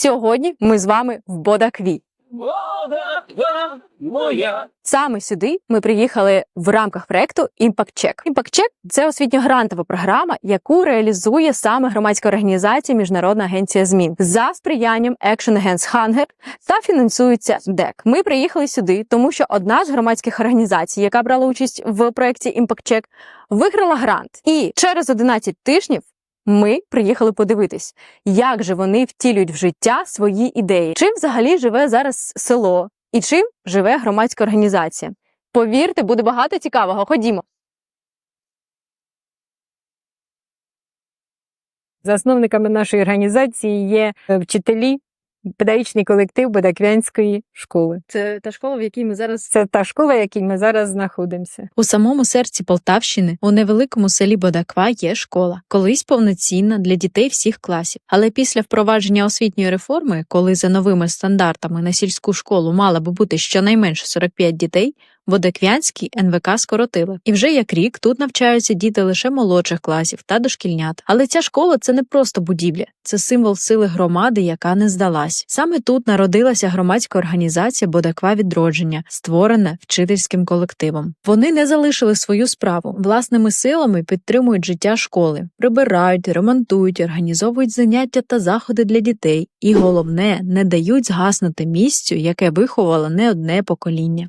Сьогодні ми з вами в Бодакві. Вода моя. Саме сюди ми приїхали в рамках проекту Impact Check. Impact Check – це освітньо-грантова програма, яку реалізує саме громадська організація Міжнародна агенція змін за сприянням Action Against Hunger та фінансується ДЕК. Ми приїхали сюди, тому що одна з громадських організацій, яка брала участь в проекті Impact Check, виграла грант. І через 11 тижнів ми приїхали подивитись, як же вони втілюють в життя свої ідеї, чим взагалі живе зараз село і чим живе громадська організація. Повірте, буде багато цікавого. Ходімо. Засновниками нашої організації є е, вчителі, педагогічний колектив Бодаквянської школи. Це та школа, в якій ми зараз Це та школа, в якій ми зараз знаходимося. У самому серці Полтавщини, у невеликому селі Бодаква, є школа, колись повноцінна для дітей всіх класів. Але після впровадження освітньої реформи, коли за новими стандартами на сільську школу мала би бути щонайменше 45 дітей, Бодаквянський НВК скоротили. І вже як рік тут навчаються діти лише молодших класів та дошкільнят. Але ця школа це не просто будівля, це символ сили громади, яка не здалась. Саме тут народилася громадська організація Бодаква відродження, створена вчительським колективом. Вони не залишили свою справу власними силами підтримують життя школи, прибирають, ремонтують, організовують заняття та заходи для дітей. І головне, не дають згаснути місцю, яке виховало не одне покоління.